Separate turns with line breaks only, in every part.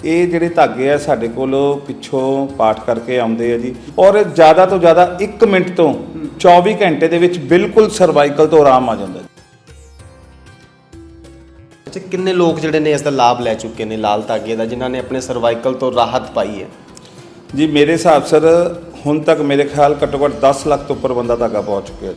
ਇਹ ਜਿਹੜੇ ਧਾਗੇ ਆ ਸਾਡੇ ਕੋਲ ਪਿੱਛੋਂ ਪਾਠ ਕਰਕੇ ਆਉਂਦੇ ਆ ਜੀ। ਔਰ ਜ਼ਿਆਦਾ ਤੋਂ ਜ਼ਿਆਦਾ 1 ਮਿੰਟ ਤੋਂ 24 ਘੰਟੇ ਦੇ ਵਿੱਚ ਬਿਲਕੁਲ ਸਰਵਾਈਕਲ ਤੋਂ ਆਰਾਮ ਆ ਜਾਂਦਾ ਜੀ।
ਅੱਛਾ ਕਿੰਨੇ ਲੋਕ ਜਿਹੜੇ ਨੇ ਇਸ ਦਾ ਲਾਭ ਲੈ ਚੁੱਕੇ ਨੇ ਲਾਲ ਧਾਗੇ ਦਾ ਜਿਨ੍ਹਾਂ ਨੇ ਆਪਣੇ ਸਰਵਾਈਕਲ ਤੋਂ ਰਾਹਤ ਪਾਈ ਹੈ?
ਜੀ ਮੇਰੇ ਹਿਸਾਬ ਸਰ ਹੁਣ ਤੱਕ ਮੇਰੇ ਖਿਆਲ ਘੱਟੋ ਘੱਟ 10 ਲੱਖ ਤੋਂ ਉੱਪਰ ਬੰਦਾ ਧਾਗਾ ਪਹੁੰਚ ਚੁੱਕਿਆ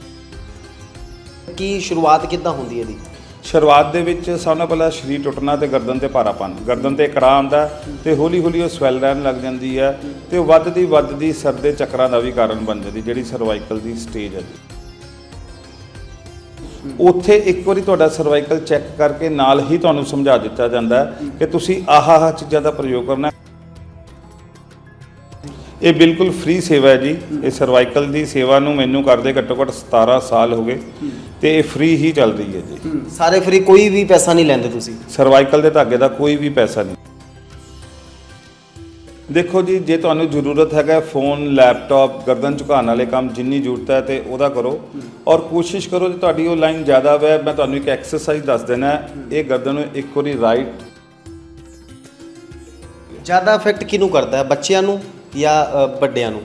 ਕੀ ਸ਼ੁਰੂਆਤ ਕਿੱਦਾਂ ਹੁੰਦੀ ਹੈ ਇਹਦੀ?
ਸ਼ੁਰੂਆਤ ਦੇ ਵਿੱਚ ਸਭ ਤੋਂ ਪਹਿਲਾਂ ਸਰੀਰ ਟੁੱਟਣਾ ਤੇ ਗਰਦਨ ਤੇ ਭਾਰਾਪਨ ਗਰਦਨ ਤੇ ਕੜਾ ਆਉਂਦਾ ਤੇ ਹੌਲੀ ਹੌਲੀ ਉਹ ਸਵੈਲ ਰਹਿਣ ਲੱਗ ਜਾਂਦੀ ਹੈ ਤੇ ਉਹ ਵੱਧਦੀ ਵੱਧਦੀ ਸਿਰ ਦੇ ਚੱਕਰਾਂ ਦਾ ਵੀ ਕਾਰਨ ਬਣ ਜਾਂਦੀ, ਜਿਹੜੀ ਸਰਵਾਈਕਲ ਦੀ ਸਟੇਜ ਹੈ ਜੀ। ਉੱਥੇ ਇੱਕ ਵਾਰੀ ਤੁਹਾਡਾ ਸਰਵਾਈਕਲ ਚੈੱਕ ਕਰਕੇ ਨਾਲ ਹੀ ਤੁਹਾਨੂੰ ਸਮਝਾ ਦਿੱਤਾ ਜਾਂਦਾ ਕਿ ਤੁਸੀਂ ਆਹ ਆਹ ਚੀਜ਼ਾਂ ਦਾ ਪ੍ਰਯੋਗ ਕਰਨਾ ਇਹ ਬਿਲਕੁਲ ਫ੍ਰੀ ਸੇਵਾ ਹੈ ਜੀ। ਇਹ ਸਰਵਾਈਕਲ ਦੀ ਸੇਵਾ ਨੂੰ ਮੈਨੂੰ ਕਰਦੇ ਘੱਟੋ ਘੱਟ 17 ਸਾਲ ਹੋ ਗਏ। ਤੇ ਇਹ ਫ੍ਰੀ ਹੀ ਚੱਲ ਰਹੀ ਹੈ ਜੀ।
ਸਾਰੇ ਫ੍ਰੀ ਕੋਈ ਵੀ ਪੈਸਾ ਨਹੀਂ ਲੈਂਦੇ ਤੁਸੀਂ।
ਸਰਵਾਈਕਲ ਦੇ ਧਾਗੇ ਦਾ ਕੋਈ ਵੀ ਪੈਸਾ ਨਹੀਂ। ਦੇਖੋ ਜੀ ਜੇ ਤੁਹਾਨੂੰ ਜ਼ਰੂਰਤ ਹੈਗਾ ਫੋਨ ਲੈਪਟਾਪ ਗਰਦਨ ਝੁਕਾਉਣ ਵਾਲੇ ਕੰਮ ਜਿੰਨੀ ਜ਼ਰੂਰਤ ਹੈ ਤੇ ਉਹਦਾ ਕਰੋ। ਔਰ ਕੋਸ਼ਿਸ਼ ਕਰੋ ਜੇ ਤੁਹਾਡੀ ਉਹ ਲਾਈਨ ਜ਼ਿਆਦਾ ਹੈ ਮੈਂ ਤੁਹਾਨੂੰ ਇੱਕ ਐਕਸਰਸਾਈਜ਼ ਦੱਸ ਦੇਣਾ ਹੈ। ਇਹ ਗਰਦਨ ਨੂੰ ਇੱਕ ਵਾਰੀ ਰਾਈਟ
ਜ਼ਿਆਦਾ ਇਫੈਕਟ ਕਿਹਨੂੰ ਕਰਦਾ ਹੈ? ਬੱਚਿਆਂ ਨੂੰ ਜਾਂ ਅ, ਵੱਡਿਆਂ ਨੂੰ?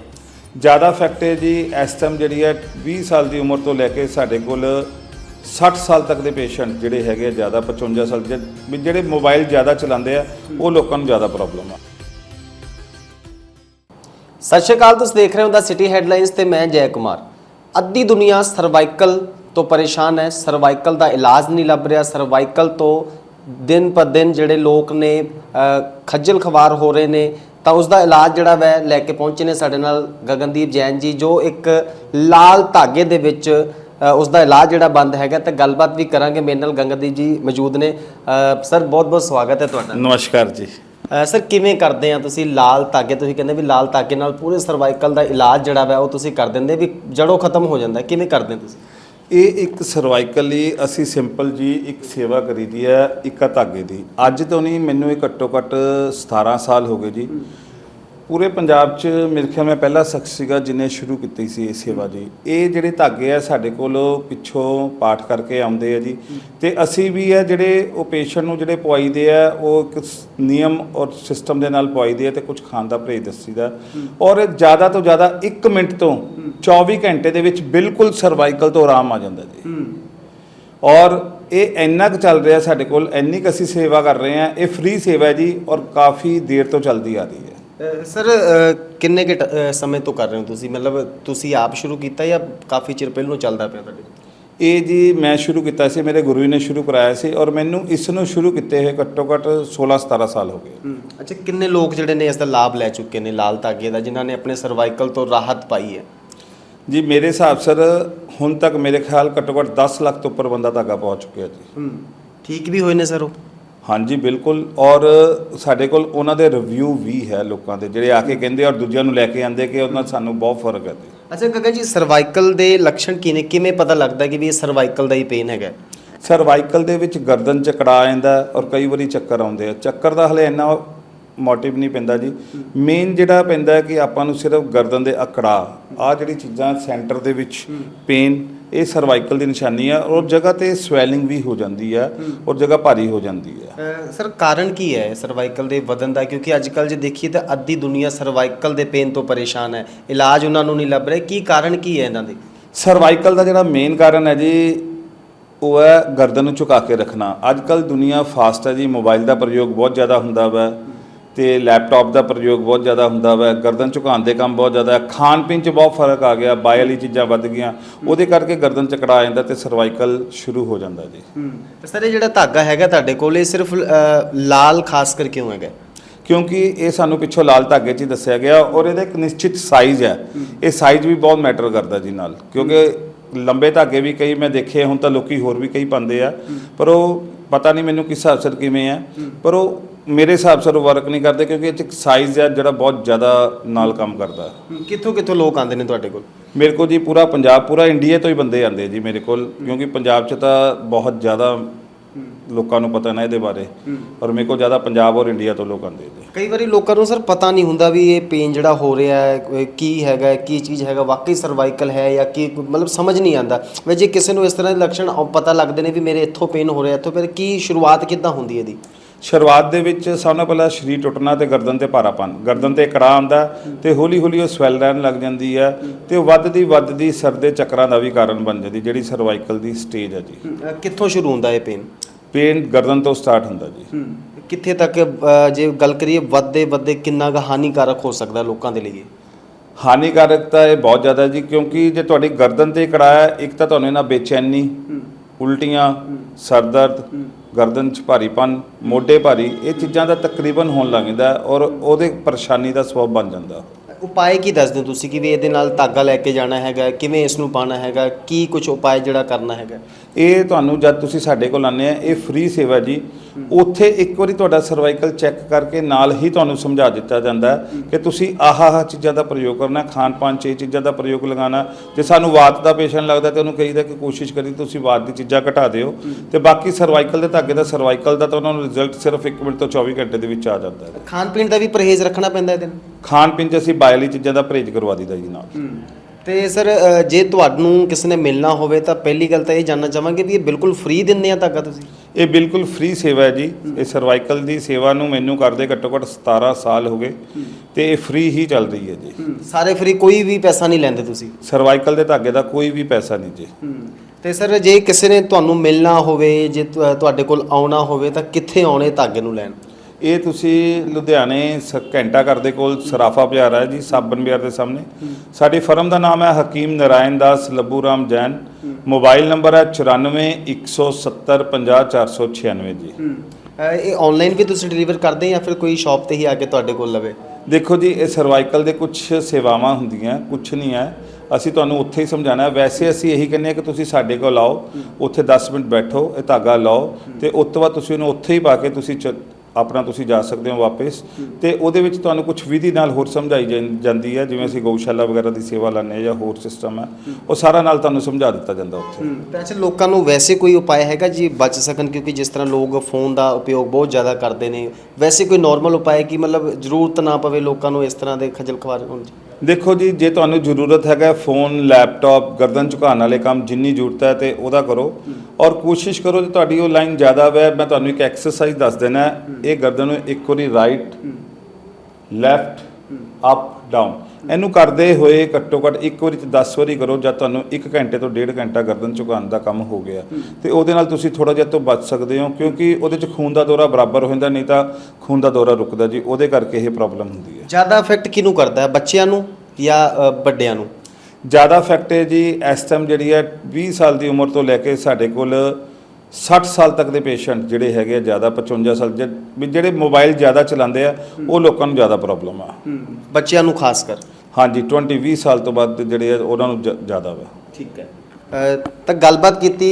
ਜ਼ਿਆਦਾ ਇਫੈਕਟ ਹੈ ਜੀ, ਇਸ ਟਾਈਮ ਜਿਹੜੀ ਹੈ 20 ਸਾਲ ਦੀ ਉਮਰ ਤੋਂ ਲੈ ਕੇ ਸਾਡੇ ਕੋਲ 60 ਸਾਲ ਤੱਕ ਦੇ ਪੇਸ਼ੈਂਟ ਜਿਹੜੇ ਹੈਗੇ ਆ, ਜ਼ਿਆਦਾ 55 ਸਾਲ ਦੇ, ਵੀ ਜਿਹੜੇ ਮੋਬਾਈਲ ਜ਼ਿਆਦਾ ਚਲਾਉਂਦੇ ਆ, ਉਹ ਲੋਕਾਂ ਨੂੰ ਜ਼ਿਆਦਾ ਪ੍ਰੋਬਲਮ ਆ।
ਸਤਿ ਸ਼੍ਰੀ ਅਕਾਲ, ਤੁਸੀਂ ਦੇਖ ਰਹੇ ਹੋ ਦਾ ਸਿਟੀ ਹੈਡਲਾਈਨਸ ਤੇ ਮੈਂ ਜੈ ਕੁਮਾਰ। ਅੱਧੀ ਦੁਨੀਆ ਸਰਵਾਈਕਲ ਤੋਂ ਪਰੇਸ਼ਾਨ ਹੈ ਸਰਵਾਈਕਲ ਦਾ ਇਲਾਜ ਨਹੀਂ ਲੱਭ ਰਿਹਾ ਸਰਵਾਈਕਲ ਤੋਂ ਦਿਨ ਪਰ ਦਿਨ ਜਿਹੜੇ ਲੋਕ ਨੇ ਖੱਜਲ ਖਵਾਰ ਹੋ ਰਹੇ ਨੇ ਤਾਂ ਉਸ ਦਾ ਇਲਾਜ ਜਿਹੜਾ ਵੈ ਲੈ ਕੇ ਪਹੁੰਚੇ ਨੇ ਸਾਡੇ ਨਾਲ ਗਗਨਦੀਪ ਜੈਨ ਜੀ ਜੋ ਇੱਕ ਲਾਲ ਧਾਗੇ ਦੇ ਵਿੱਚ ਉਸ ਦਾ ਇਲਾਜ ਜਿਹੜਾ ਬੰਦ ਹੈਗਾ ਤੇ ਗੱਲਬਾਤ ਵੀ ਕਰਾਂਗੇ। ਮੇਰੇ ਨਾਲ ਗਗਨਦੀਪ ਜੀ ਮੌਜੂਦ ਨੇ। ਸਰ ਬਹੁਤ ਬਹੁਤ ਸਵਾਗਤ ਹੈ ਤੁਹਾਡਾ।
ਨਮਸਕਾਰ ਜੀ।
ਸਰ ਕਿਵੇਂ ਕਰਦੇ ਆ ਤੁਸੀਂ ਲਾਲ ਧਾਗੇ? ਤੁਸੀਂ ਕਹਿੰਦੇ ਵੀ ਲਾਲ ਧਾਗੇ ਨਾਲ ਪੂਰੇ ਸਰਵਾਈਕਲ ਦਾ ਇਲਾਜ ਜਿਹੜਾ ਵਾ ਉਹ ਤੁਸੀਂ ਕਰ ਦਿੰਦੇ ਵੀ ਜੜੋਂ ਖਤਮ ਹੋ ਜਾਂਦਾ। ਕਿਵੇਂ ਕਰਦੇ ਤੁਸੀਂ?
ਇਹ ਇੱਕ ਸਰਵਾਈਕਲੀ ਅਸੀਂ ਸਿੰਪਲ ਜੀ ਇੱਕ ਸੇਵਾ ਕਰੀ ਦੀ ਹੈ, ਇੱਕ ਧਾਗੇ ਦੀ। ਅੱਜ ਤੋਂ ਨਹੀਂ, ਮੈਨੂੰ ਇਹ ਘੱਟੋ ਘੱਟ 17 ਸਾਲ ਹੋ ਗਏ ਜੀ। ਪੂਰੇ ਪੰਜਾਬ 'ਚ ਮੇਰੇ ਖਿਆਲ ਮੈਂ ਪਹਿਲਾ ਸ਼ਖਸ ਸੀਗਾ ਜਿਨੇ ਸ਼ੁਰੂ ਕੀਤੀ ਸੀ ਇਹ ਸੇਵਾ ਜੀ। ਇਹ ਜਿਹੜੇ ਧਾਗੇ ਆ ਸਾਡੇ ਕੋਲ ਪਿੱਛੋਂ ਪਾਠ ਕਰਕੇ ਆਉਂਦੇ ਆ ਜੀ। ਤੇ ਅਸੀਂ ਵੀ ਆ ਜਿਹੜੇ ਉਹ ਪੇਸ਼ੈਂਟ ਨੂੰ ਜਿਹੜੇ ਪਵਾਈਦੇ ਆ ਉਹ ਇੱਕ ਨਿਯਮ ਔਰ ਸਿਸਟਮ ਦੇ ਨਾਲ ਪਵਾਈਦੇ ਆ ਤੇ ਕੁਝ ਖਾਣ ਦਾ ਪਰਹੇਜ਼ ਦੱਸੀਦਾ। ਔਰ ਜ਼ਿਆਦਾ ਤੋਂ ਜ਼ਿਆਦਾ 1 ਮਿੰਟ ਤੋਂ 24 ਘੰਟੇ ਦੇ ਵਿੱਚ ਬਿਲਕੁਲ ਸਰਵਾਈਕਲ ਤੋਂ ਆਰਾਮ ਆ ਜਾਂਦਾ ਜੀ। ਔਰ ਇਹ ਇੰਨਾ ਕੁ ਚੱਲ ਰਿਹਾ ਸਾਡੇ ਕੋਲ ਇੰਨੀ ਕੁ ਅਸੀਂ ਸੇਵਾ ਕਰ ਰਹੇ ਹਾਂ ਇਹ ਫ੍ਰੀ ਸੇਵਾ ਹੈ ਜੀ ਔਰ ਕਾਫੀ ਦੇਰ ਤੋਂ ਚੱਲਦੀ ਆ ਰਹੀ ਹੈ।
ਸਰ ਕਿੰਨੇ ਕਿ ਸਮੇਂ ਤੋਂ ਕਰ ਰਹੇ ਹੋ ਤੁਸੀਂ? ਮਤਲਬ ਤੁਸੀਂ ਆਪ ਸ਼ੁਰੂ ਕੀਤਾ ਜਾਂ ਕਾਫੀ ਚਿਰ ਪਹਿਲਾਂ ਚੱਲਦਾ ਪਿਆ ਤੁਹਾਡੇ?
ਇਹ ਜੀ ਮੈਂ ਸ਼ੁਰੂ ਕੀਤਾ ਸੀ ਮੇਰੇ ਗੁਰੂ ਜੀ ਨੇ ਸ਼ੁਰੂ ਕਰਾਇਆ ਸੀ ਔਰ ਮੈਨੂੰ ਇਸ ਨੂੰ ਸ਼ੁਰੂ ਕੀਤੇ ਹੋਏ ਘੱਟੋ ਘੱਟ 16 17 ਸਾਲ ਹੋ ਗਏ।
ਅੱਛਾ ਕਿੰਨੇ ਲੋਕ ਜਿਹੜੇ ਨੇ ਇਸ ਦਾ ਲਾਭ ਲੈ ਚੁੱਕੇ ਨੇ ਲਾਲ ਧਾਗੇ ਦਾ ਜਿਨ੍ਹਾਂ ਨੇ ਆਪਣੇ ਸਰਵਾਈਕਲ ਤੋਂ ਰਾਹਤ ਪਾਈ ਹੈ?
ਜੀ ਮੇਰੇ ਹਿਸਾਬ ਸਰ ਹੁਣ ਤੱਕ ਮੇਰੇ ਖਿਆਲ ਘੱਟੋ ਘੱਟ 10 ਲੱਖ ਤੋਂ ਉੱਪਰ ਬੰਦਾ ਧਾਗਾ ਪਹੁੰਚ ਚੁੱਕਿਆ ਜੀ।
ਠੀਕ ਵੀ ਹੋਏ ਨੇ ਸਰ ਉਹ?
ਹਾਂਜੀ ਬਿਲਕੁਲ। ਔਰ ਸਾਡੇ ਕੋਲ ਉਹਨਾਂ ਦੇ ਰਿਵਿਊ ਵੀ ਹੈ ਲੋਕਾਂ ਦੇ ਜਿਹੜੇ ਆ ਕੇ ਕਹਿੰਦੇ ਔਰ ਦੂਜਿਆਂ ਨੂੰ ਲੈ ਕੇ ਆਂਦੇ ਕਿ ਉਹਨਾਂ ਸਾਨੂੰ ਬਹੁਤ ਫ਼ਰਕ ਹੈ ਜੀ।
ਅੱਛਾ ਗਗਨ ਜੀ ਸਰਵਾਈਕਲ ਦੇ ਲੱਛਣ ਕੀ ਨੇ ਕਿਵੇਂ ਪਤਾ ਲੱਗਦਾ ਕਿ ਵੀ ਇਹ ਸਰਵਾਈਕਲ ਦਾ ਹੀ ਪੇਨ ਹੈਗਾ?
ਸਰਵਾਈਕਲ ਦੇ ਵਿੱਚ ਗਰਦਨ ਚ ਕੜਾ ਆਉਂਦਾ ਹੈ ਔਰ ਕਈ ਵਾਰੀ ਚੱਕਰ ਆਉਂਦੇ ਆ। ਚੱਕਰ ਦਾ ਹਲੇ ਇੰਨਾ ਮੋਟਿਵ ਨਹੀਂ ਪੈਂਦਾ ਜੀ। ਮੇਨ ਜਿਹੜਾ ਪੈਂਦਾ ਕਿ ਆਪਾਂ ਨੂੰ ਸਿਰਫ ਗਰਦਨ ਦੇ ਅਕੜਾ ਆ ਜਿਹੜੀ ਚੀਜ਼ਾਂ ਸੈਂਟਰ ਦੇ ਵਿੱਚ ਪੇਨ ਇਹ ਸਰਵਾਈਕਲ ਦੀ ਨਿਸ਼ਾਨੀ ਆ ਔਰ ਜਗ੍ਹਾ ਤੇ ਸਵੈਲਿੰਗ ਵੀ ਹੋ ਜਾਂਦੀ ਆ ਔਰ ਜਗ੍ਹਾ ਭਾਰੀ ਹੋ ਜਾਂਦੀ ਆ।
ਸਰ ਕਾਰਨ ਕੀ ਹੈ ਸਰਵਾਈਕਲ ਦੇ ਵਧਣ ਦਾ? ਕਿਉਂਕਿ ਅੱਜ ਕੱਲ ਜੇ ਦੇਖੀਏ ਤਾਂ ਅੱਧੀ ਦੁਨੀਆ ਸਰਵਾਈਕਲ ਦੇ ਪੇਨ ਤੋਂ ਪਰੇਸ਼ਾਨ ਹੈ। ਇਲਾਜ ਉਹਨਾਂ ਨੂੰ ਨਹੀਂ ਲੱਭ ਰਿਹਾ। ਕੀ ਕਾਰਨ ਕੀ ਹੈ ਇਹਨਾਂ ਦੇ?
ਸਰਵਾਈਕਲ ਦਾ ਜਿਹੜਾ ਮੇਨ ਕਾਰਨ ਹੈ ਜੀ ਉਹ ਹੈ ਗਰਦਨ ਨੂੰ ਝੁਕਾ ਕੇ ਰੱਖਣਾ। ਅੱਜ ਕੱਲ ਦੁਨੀਆ ਫਾਸਟ ਹੈ ਜੀ ਮੋਬਾਈਲ ਦਾ ਪ੍ਰਯੋਗ ਬਹੁਤ ਜ਼ਿਆਦਾ ਹੁੰਦਾ ਵਾ। ਤੇ ਲੈਪਟਾਪ ਦਾ ਪ੍ਰਯੋਗ ਬਹੁਤ ਜ਼ਿਆਦਾ ਹੁੰਦਾ ਵਾ ਗਰਦਨ ਝੁਕਾਉਣ ਦੇ ਕੰਮ ਬਹੁਤ ਜ਼ਿਆਦਾ ਖਾਣ ਪੀਣ 'ਚ ਬਹੁਤ ਫ਼ਰਕ ਆ ਗਿਆ ਬਾਈ ਵਾਲੀ ਚੀਜ਼ਾਂ ਵੱਧ ਗਈਆਂ ਉਹਦੇ ਕਰਕੇ ਗਰਦਨ ਚਕੜਾ ਜਾਂਦਾ ਤੇ ਸਰਵਾਈਕਲ ਸ਼ੁਰੂ ਹੋ ਜਾਂਦਾ ਜੀ।
ਤੇ ਸਰ ਇਹ ਜਿਹੜਾ ਧਾਗਾ ਹੈਗਾ ਤੁਹਾਡੇ ਕੋਲ ਇਹ ਸਿਰਫ ਲਾਲ ਖਾਸ ਕਰ ਕਿਉਂ ਹੈਗਾ?
ਕਿਉਂਕਿ ਇਹ ਸਾਨੂੰ ਪਿੱਛੋਂ ਲਾਲ ਧਾਗੇ 'ਚ ਦੱਸਿਆ ਗਿਆ ਔਰ ਇਹਦਾ ਇੱਕ ਨਿਸ਼ਚਿਤ ਸਾਈਜ਼ ਹੈ। ਇਹ ਸਾਈਜ਼ ਵੀ ਬਹੁਤ ਮੈਟਰ ਕਰਦਾ ਜੀ ਨਾਲ ਕਿਉਂਕਿ ਲੰਬੇ ਧਾਗੇ ਵੀ ਕਈ ਮੈਂ ਦੇਖੇ ਹੁਣ ਤਾਂ ਲੋਕੀ ਹੋਰ ਵੀ ਕਈ ਪਾਉਂਦੇ ਆ ਪਰ ਉਹ ਪਤਾ ਨਹੀਂ ਮੈਨੂੰ ਕਿਸ ਹਿਸਾਬ ਸਿਰ ਕਿਵੇਂ ਆ ਪਰ ਉਹ ਮੇਰੇ ਹਿਸਾਬ ਸਿਰ ਵਰਕ ਨਹੀਂ ਕਰਦੇ ਕਿਉਂਕਿ ਇਹ 'ਚ ਸਾਈਜ਼ ਹੈ ਜਿਹੜਾ ਬਹੁਤ ਜ਼ਿਆਦਾ ਨਾਲ ਕੰਮ ਕਰਦਾ।
ਕਿੱਥੋਂ ਕਿੱਥੋਂ ਲੋਕ ਆਉਂਦੇ ਨੇ ਤੁਹਾਡੇ ਕੋਲ?
ਮੇਰੇ ਕੋਲ ਜੀ ਪੂਰਾ ਪੰਜਾਬ ਪੂਰਾ ਇੰਡੀਆ ਤੋਂ ਹੀ ਬੰਦੇ ਆਉਂਦੇ ਆ ਜੀ ਮੇਰੇ ਕੋਲ ਕਿਉਂਕਿ ਪੰਜਾਬ 'ਚ ਤਾਂ ਬਹੁਤ ਜ਼ਿਆਦਾ ਲੋਕਾਂ ਨੂੰ ਪਤਾ ਨਾ ਇਹਦੇ ਬਾਰੇ। ਔਰ ਮੇਰੇ ਕੋਲ ਜ਼ਿਆਦਾ ਪੰਜਾਬ ਔਰ ਇੰਡੀਆ ਤੋਂ ਲੋਕ ਆਉਂਦੇ ਜੀ
ਕਈ ਵਾਰੀ ਲੋਕਾਂ ਨੂੰ ਸਰ ਪਤਾ ਨਹੀਂ ਹੁੰਦਾ ਵੀ ਇਹ ਪੇਨ ਜਿਹੜਾ ਹੋ ਰਿਹਾ ਹੈ ਕੀ ਹੈਗਾ ਕੀ ਚੀਜ਼ ਹੈਗਾ ਵਾਕਈ ਸਰਵਾਈਕਲ ਹੈ ਜਾਂ ਕੀ ਮਤਲਬ ਸਮਝ ਨਹੀਂ ਆਉਂਦਾ। ਵੀ ਜੇ ਕਿਸੇ ਨੂੰ ਇਸ ਤਰ੍ਹਾਂ ਦੇ ਲੱਛਣ ਪਤਾ ਲੱਗਦੇ ਨੇ ਵੀ ਮੇਰੇ ਇੱਥੋਂ ਪੇਨ ਹੋ ਰਿਹਾ ਇੱਥੋਂ ਫਿਰ ਕੀ ਸ਼ੁਰੂਆਤ ਕਿੱਦਾਂ ਹੁੰਦੀ ਹੈ ਇਹਦੀ?
ਸ਼ੁਰੂਆਤ ਦੇ ਵਿੱਚ ਸਭ ਤੋਂ ਪਹਿਲਾਂ ਸ਼ਰੀਰ ਟੁੱਟਣਾ ਤੇ ਗਰਦਨ ਤੇ ਭਾਰਾਪਨ। ਗਰਦਨ ਤੇ ਕੜਾ ਆਉਂਦਾ ਤੇ ਹੌਲੀ ਹੌਲੀ ਉਹ ਸਵੈਲ ਰਹਿਣ ਲੱਗ ਜਾਂਦੀ ਹੈ ਤੇ ਉਹ ਵੱਧਦੀ ਵੱਧਦੀ ਸਿਰ ਦੇ ਚੱਕਰਾਂ ਦਾ ਵੀ ਕਾਰਨ ਬਣ ਜਾਂਦੀ ਜਿਹੜੀ ਸਰਵਾਈਕਲ ਦੀ ਸਟੇਜ ਹੈ ਜੀ।
ਕਿੱਥੋਂ ਸ਼ੁਰੂ ਹੁੰਦਾ ਇਹ ਪੇਨ
ਪੇਨ ਗਰਦਨ ਤੋਂ ਸਟਾਰਟ ਹੁੰਦਾ ਜੀ।
ਕਿੱਥੇ ਤੱਕ ਜੇ ਗੱਲ ਕਰੀਏ ਵੱਧਦੇ ਵੱਧਦੇ ਕਿੰਨਾ ਕੁ ਹਾਨੀਕਾਰਕ ਹੋ ਸਕਦਾ ਲੋਕਾਂ ਦੇ ਲਈ
ਹਾਨੀਕਾਰਕਤਾ ਇਹ ਬਹੁਤ ਜ਼ਿਆਦਾ ਜੀ ਕਿਉਂਕਿ ਜੇ ਤੁਹਾਡੀ ਗਰਦਨ ਤੇ ਕੜਾ ਹੈ ਇੱਕ ਤਾਂ ਤੁਹਾਨੂੰ ਇਹਨਾਂ ਬੇਚੈਨੀ ਉਲਟੀਆਂ ਸਰ ਦਰਦ ਗਰਦਨ 'ਚ ਭਾਰੀਪਨ ਮੋਢੇ ਭਾਰੀ ਇਹ ਚੀਜ਼ਾਂ ਦਾ ਤਕਰੀਬਨ ਹੋਣ ਲੱਗ ਜਾਂਦਾ ਹੈ ਔਰ ਉਹਦੇ ਪਰੇਸ਼ਾਨੀ ਦਾ ਸਬਬ ਬਣ ਜਾਂਦਾ।
ਉਪਾਅ ਕੀ ਦੱਸਦੇ ਹੋ ਤੁਸੀਂ ਕਿ ਵੀ ਇਹਦੇ ਨਾਲ ਧਾਗਾ ਲੈ ਕੇ ਜਾਣਾ ਹੈਗਾ ਕਿਵੇਂ ਇਸ ਨੂੰ ਪਾਣਾ ਹੈਗਾ ਕੀ ਕੁਝ ਉਪਾਅ ਜਿਹੜਾ ਕਰਨਾ ਹੈਗਾ?
ਇਹ ਤੁਹਾਨੂੰ ਜਦ ਤੁਸੀਂ ਸਾਡੇ ਕੋਲ ਆਉਂਦੇ ਆ ਇਹ ਫ੍ਰੀ ਸੇਵਾ ਜੀ ਉੱਥੇ ਇੱਕ ਵਾਰੀ ਤੁਹਾਡਾ ਸਰਵਾਈਕਲ ਚੈੱਕ ਕਰਕੇ ਨਾਲ ਹੀ ਤੁਹਾਨੂੰ ਸਮਝਾ ਦਿੱਤਾ ਜਾਂਦਾ ਹੈ ਕਿ ਤੁਸੀਂ ਆਹ ਆਹ ਚੀਜ਼ਾਂ ਦਾ ਪ੍ਰਯੋਗ ਕਰਨਾ ਖਾਣ ਪਾਣ 'ਚ ਇਹ ਚੀਜ਼ਾਂ ਦਾ ਪ੍ਰਯੋਗ ਲਗਾਉਣਾ। ਜੇ ਸਾਨੂੰ ਵਾਤ ਦਾ ਪੇਸ਼ੈਂਟ ਲੱਗਦਾ ਤੇ ਉਹਨੂੰ ਕਹੀਦਾ ਕਿ ਕੋਸ਼ਿਸ਼ ਕਰੀ ਤੁਸੀਂ ਵਾਤ ਦੀ ਚੀਜ਼ਾਂ ਘਟਾ ਦਿਓ। ਤੇ ਬਾਕੀ ਸਰਵਾਈਕਲ ਦੇ ਧਾਗੇ ਦਾ ਸਰਵਾਈਕਲ ਦਾ ਤਾਂ ਉਹਨਾਂ ਨੂੰ ਰਿਜ਼ਲਟ ਸਿਰਫ 1 ਮਿੰਟ ਤੋਂ 24 ਘੰਟੇ ਦੇ ਵਿੱਚ ਆ ਜਾਂਦਾ ਹੈ।
ਖਾਣ ਪੀਣ ਦਾ ਵੀ ਪਰਹੇਜ਼ ਰੱਖਣਾ ਪੈਂਦਾ ਇਹਦੇ ਨਾਲ?
ਖਾਣ ਪੀਣ 'ਚ ਅਸੀਂ ਬਾਇਲੀ ਚੀਜ਼ਾਂ ਦਾ ਪਰਹੇਜ਼ ਕਰਵਾ ਦਈਦਾ ਜੀ ਨਾਲ।
ਤੇ ਸਰ ਜੇ ਤੁਹਾਨੂੰ ਕਿਸੇ ਨੇ ਮਿਲਣਾ ਹੋਵੇ ਤਾਂ ਪਹਿਲੀ ਗੱਲ ਤਾਂ ਇਹ ਜਾਨਣਾ ਚਾਹਾਂਗੇ ਵੀ ਇਹ ਬਿਲਕੁਲ ਫ੍ਰੀ ਦਿੰਦੇ ਆ ਧਾਗਾ ਤੁਸੀਂ?
ਇਹ ਬਿਲਕੁਲ ਫ੍ਰੀ ਸੇਵਾ ਹੈ ਜੀ। ਇਹ ਸਰਵਾਈਕਲ ਦੀ ਸੇਵਾ ਨੂੰ ਮੈਨੂੰ ਕਰਦੇ ਘੱਟੋ ਘੱਟ 17 ਸਾਲ ਹੋ ਗਏ ਤੇ ਇਹ ਫ੍ਰੀ ਹੀ ਚੱਲ ਰਹੀ ਹੈ ਜੀ।
ਸਾਰੇ ਫ੍ਰੀ ਕੋਈ ਵੀ ਪੈਸਾ ਨਹੀਂ ਲੈਂਦੇ ਤੁਸੀਂ?
ਸਰਵਾਈਕਲ ਦੇ ਧਾਗੇ ਦਾ ਕੋਈ ਵੀ ਪੈਸਾ ਨਹੀਂ ਜੀ।
ਤੇ ਸਰ ਜੇ ਕਿਸੇ ਨੇ ਤੁਹਾਨੂੰ ਮਿਲਣਾ ਹੋਵੇ ਜੇ ਤੁਹਾਡੇ ਕੋਲ ਆਉਣਾ ਹੋਵੇ ਤਾਂ ਕਿੱਥੇ ਆਉਣੇ ਧਾਗੇ ਨੂੰ ਲੈਣ?
ਇਹ ਤੁਸੀਂ ਲੁਧਿਆਣੇ ਸ- ਘੰਟਾ ਘਰ ਦੇ ਕੋਲ ਸਰਾਫਾ ਬਾਜ਼ਾਰ ਹੈ ਜੀ ਸਾਬਨ ਬਾਜ਼ਾਰ ਦੇ ਸਾਹਮਣੇ। ਸਾਡੀ ਫਰਮ ਦਾ ਨਾਮ ਹੈ ਹਕੀਮ ਨਰਾਇਣ ਦਾਸ ਲੱਭੂ ਰਾਮ ਜੈਨ ਮੋਬਾਈਲ ਨੰਬਰ ਹੈ 9417050496 ਜੀ।
ਇਹ ਆਨਲਾਈਨ ਵੀ ਤੁਸੀਂ ਡਿਲੀਵਰ ਕਰਦੇ ਜਾਂ ਫਿਰ ਕੋਈ ਸ਼ਾਪ ਤੇ ਹੀ ਆ ਕੇ ਤੁਹਾਡੇ ਕੋਲ ਲਵੇ?
ਦੇਖੋ ਜੀ ਇਹ ਸਰਵਾਈਕਲ ਦੇ ਕੁਝ ਸੇਵਾਵਾਂ ਹੁੰਦੀਆਂ ਕੁਝ ਨਹੀਂ ਹੈ। ਅਸੀਂ ਤੁਹਾਨੂੰ ਉੱਥੇ ਹੀ ਸਮਝਾਣਾ ਹੈ। ਵੈਸੇ ਅਸੀਂ ਇਹੀ ਕਹਿੰਦੇ ਹਾਂ ਕਿ ਤੁਸੀਂ ਸਾਡੇ ਕੋਲ ਆਓ। ਉੱਥੇ 10 ਮਿੰਟ ਬੈਠੋ ਇਹ ਧਾਗਾ ਲਾਓ ਤੇ ਉਸ ਤੋਂ ਬਾਅਦ ਤੁਸੀਂ ਉਹਨੂੰ ਉੱਥੇ ਹੀ ਪਾ ਕੇ ਤੁਸੀਂ ਚ- ਆਪਣਾ ਤੁਸੀਂ ਜਾ ਸਕਦੇ ਹੋ ਵਾਪਸ। ਤੇ ਉਹਦੇ ਵਿੱਚ ਤੁਹਾਨੂੰ ਕੁਝ ਵਿਧੀ ਨਾਲ ਹੋਰ ਸਮਝਾਈ ਜਾਂ- ਜਾਂਦੀ ਹੈ, ਜਿਵੇਂ ਅਸੀਂ ਗਊਸ਼ਾਲਾ ਵਗੈਰਾ ਦੀ ਸੇਵਾ ਲੈਂਦੇ ਹਾਂ ਜਾਂ ਹੋਰ ਸਿਸਟਮ ਹੈ, ਉਹ ਸਾਰਾ ਨਾਲ ਤੁਹਾਨੂੰ ਸਮਝਾ ਦਿੱਤਾ ਜਾਂਦਾ ਉੱਥੇ।
ਤਾਂ ਲੋਕਾਂ ਨੂੰ ਵੈਸੇ ਕੋਈ ਉਪਾਅ ਹੈਗਾ ਜੀ ਬਚ ਸਕਣ? ਕਿਉਂਕਿ ਜਿਸ ਤਰ੍ਹਾਂ ਲੋਕ ਫੋਨ ਦਾ ਉਪਯੋਗ ਬਹੁਤ ਜ਼ਿਆਦਾ ਕਰਦੇ ਨੇ, ਵੈਸੇ ਕੋਈ ਨਾਰਮਲ ਉਪਾਅ ਕਿ ਮਤਲਬ ਜ਼ਰੂਰਤ ਨਾ ਪਵੇ ਲੋਕਾਂ ਨੂੰ ਇਸ ਤਰ੍ਹਾਂ ਦੇ ਖੱਜਲ ਖਵਾਰ ਹੋਣ ਦੀ?
ਦੇਖੋ ਜੀ ਜੇ ਤੁਹਾਨੂੰ ਜ਼ਰੂਰਤ ਹੈਗਾ ਫੋਨ ਲੈਪਟਾਪ ਗਰਦਨ ਝੁਕਾਉਣ ਵਾਲੇ ਕੰਮ ਜਿੰਨੀ ਜ਼ਰੂਰਤ ਹੈ ਤੇ ਉਹਦਾ ਕਰੋ। ਔਰ ਕੋਸ਼ਿਸ਼ ਕਰੋ ਜੇ ਤੁਹਾਡੀ ਉਹ ਲਾਈਨ ਜ਼ਿਆਦਾ ਵੈ ਮੈਂ ਤੁਹਾਨੂੰ ਇੱਕ ਐਕਸਰਸਾਈਜ਼ ਦੱਸ ਦੇਣਾ। ਇਹ ਗਰਦਨ ਨੂੰ ਇੱਕ ਵਾਰੀ ਰਾਈਟ ਲੈਫਟ ਅਪ ਡਾਊਨ ਇਹਨੂੰ ਕਰਦੇ ਹੋਏ ਘੱਟੋ ਘੱਟ ਇੱਕ ਵਾਰੀ ਤੇ 10 ਵਾਰੀ ਕਰੋ ਜਦ ਤੁਹਾਨੂੰ 1 ਘੰਟੇ ਤੋਂ 1.5 ਘੰਟਾ ਗਰਦਨ ਝੁਕਾਉਣ ਦਾ ਕੰਮ ਹੋ ਗਿਆ। ਤੇ ਉਹਦੇ ਨਾਲ ਤੁਸੀਂ ਥੋੜਾ ਜਿਹਾ ਤੋਂ ਬਚ ਸਕਦੇ ਹੋ ਕਿਉਂਕਿ ਉਹਦੇ ਚ ਖੂਨ ਦਾ ਦੌਰਾ ਬਰਾਬਰ ਹੋ ਜਾਂਦਾ ਨਹੀਂ ਤਾਂ ਖੂਨ ਦਾ ਦੌਰਾ ਰੁਕਦਾ ਜੀ। ਉਹਦੇ ਕਰਕੇ ਇਹ ਪ੍ਰੋਬਲਮ ਹੁੰਦੀ ਹੈ।
ਜ਼ਿਆਦਾ ਇਫੈਕਟ ਕਿਹਨੂੰ ਕਰਦਾ ਹੈ? ਬੱਚਿਆਂ ਨੂੰ ਜਾਂ ਅ, ਵੱਡਿਆਂ ਨੂੰ?
ਜ਼ਿਆਦਾ ਫੈਕਟ ਹੈ ਜੀ ਇਸ ਟਾਈਮ ਜਿਹੜੀ ਹੈ 20 ਸਾਲ ਦੀ ਉਮਰ ਤੋਂ ਲੈ ਕੇ ਸਾਡੇ ਕੋਲ 60 ਸਾਲ ਤੱਕ ਦੇ ਪੇਸ਼ੈਂਟ ਜਿਹੜੇ ਹੈਗੇ ਆ ਜ਼ਿਆਦਾ 55 ਸਾਲ ਜੇ- ਵੀ ਜਿਹੜੇ ਮੋਬਾਈਲ ਜ਼ਿਆਦਾ ਚਲਾਉਂਦੇ ਆ ਉਹ ਲੋਕਾਂ ਨੂੰ ਜ਼ਿਆਦਾ ਪ੍ਰੋਬਲਮ ਆ।
ਬੱਚਿਆਂ ਨੂੰ ਖਾਸ ਕਰ?
ਹਾਂਜੀ 20 20 ਸਾਲ ਤੋਂ ਬਾਅਦ ਜਿਹੜੇ ਆ ਉਹਨਾਂ ਨੂੰ ਜ- ਜ਼ਿਆਦਾ ਵਾ।
ਠੀਕ ਹੈ। ਤਾਂ ਗੱਲਬਾਤ ਕੀਤੀ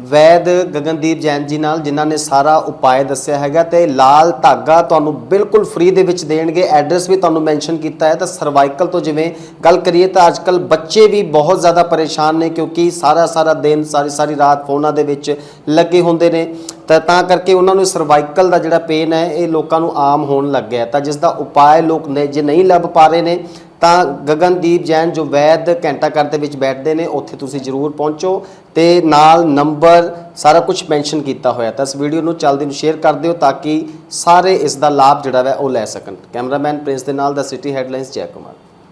ਵੈਦ ਗਗਨਦੀਪ ਜੈਨ ਜੀ ਨਾਲ, ਜਿਨ੍ਹਾਂ ਨੇ ਸਾਰਾ ਉਪਾਅ ਦੱਸਿਆ ਹੈਗਾ ਤੇ ਲਾਲ ਧਾਗਾ ਤੁਹਾਨੂੰ ਬਿਲਕੁਲ ਫ੍ਰੀ ਦੇ ਵਿੱਚ ਦੇਣਗੇ। ਐਡਰੈਸ ਵੀ ਤੁਹਾਨੂੰ ਮੈਂਸ਼ਨ ਕੀਤਾ ਹੈ। ਤਾਂ ਸਰਵਾਈਕਲ ਤੋਂ ਜਿਵੇਂ ਗੱਲ ਕਰੀਏ ਤਾਂ ਅੱਜਕੱਲ ਬੱਚੇ ਵੀ ਬਹੁਤ ਜ਼ਿਆਦਾ ਪਰੇਸ਼ਾਨ ਨੇ, ਕਿਉਂਕਿ ਸਾਰਾ ਸਾਰਾ ਦਿਨ, ਸਾਰੀ ਸਾਰੀ ਰਾਤ ਫੋਨਾਂ ਦੇ ਵਿੱਚ ਲੱਗੇ ਹੁੰਦੇ ਨੇ। ਤਾਂ ਤਾਂ ਕਰਕੇ ਉਹਨਾਂ ਨੂੰ ਸਰਵਾਈਕਲ ਦਾ ਜਿਹੜਾ ਪੇਨ ਹੈ, ਇਹ ਲੋਕਾਂ ਨੂੰ ਆਮ ਹੋਣ ਲੱਗ ਗਿਆ ਤਾਂ ਜਿਸ ਦਾ ਉਪਾਅ ਲੋਕ ਨੇ, ਜੇ ਨਹੀਂ ਲੱਭ ਪਾ ਰਹੇ ਨੇ ਤਾਂ ਗਗਨਦੀਪ ਜੈਨ ਜੋ ਵੈਦ ਘੰਟਾ ਘਰ ਦੇ ਵਿੱਚ ਬੈਠਦੇ ਨੇ, ਉੱਥੇ ਤੁਸੀਂ ਜਰੂਰ ਪਹੁੰਚੋ ਤੇ ਨਾਲ ਨੰਬਰ ਸਾਰਾ ਕੁਝ ਮੈਂਸ਼ਨ ਕੀਤਾ ਹੋਇਆ ਤਾਂ ਇਸ ਵੀਡੀਓ ਨੂੰ ਜਲਦੀ ਨੂੰ ਸ਼ੇਅਰ ਕਰ ਦਿਓ ਤਾਂ ਕਿ ਸਾਰੇ ਇਸ ਦਾ ਲਾਭ ਜਿਹੜਾ ਹੈ ਉਹ ਲੈ ਸਕਣ। ਕੈਮਰਾਮੈਨ ਪ੍ਰਿੰਸ ਦੇ ਨਾਲ ਦਾ ਸਿਟੀ ਹੈਡਲਾਈਨਸ ਜੈ ਕੁਮਾਰ।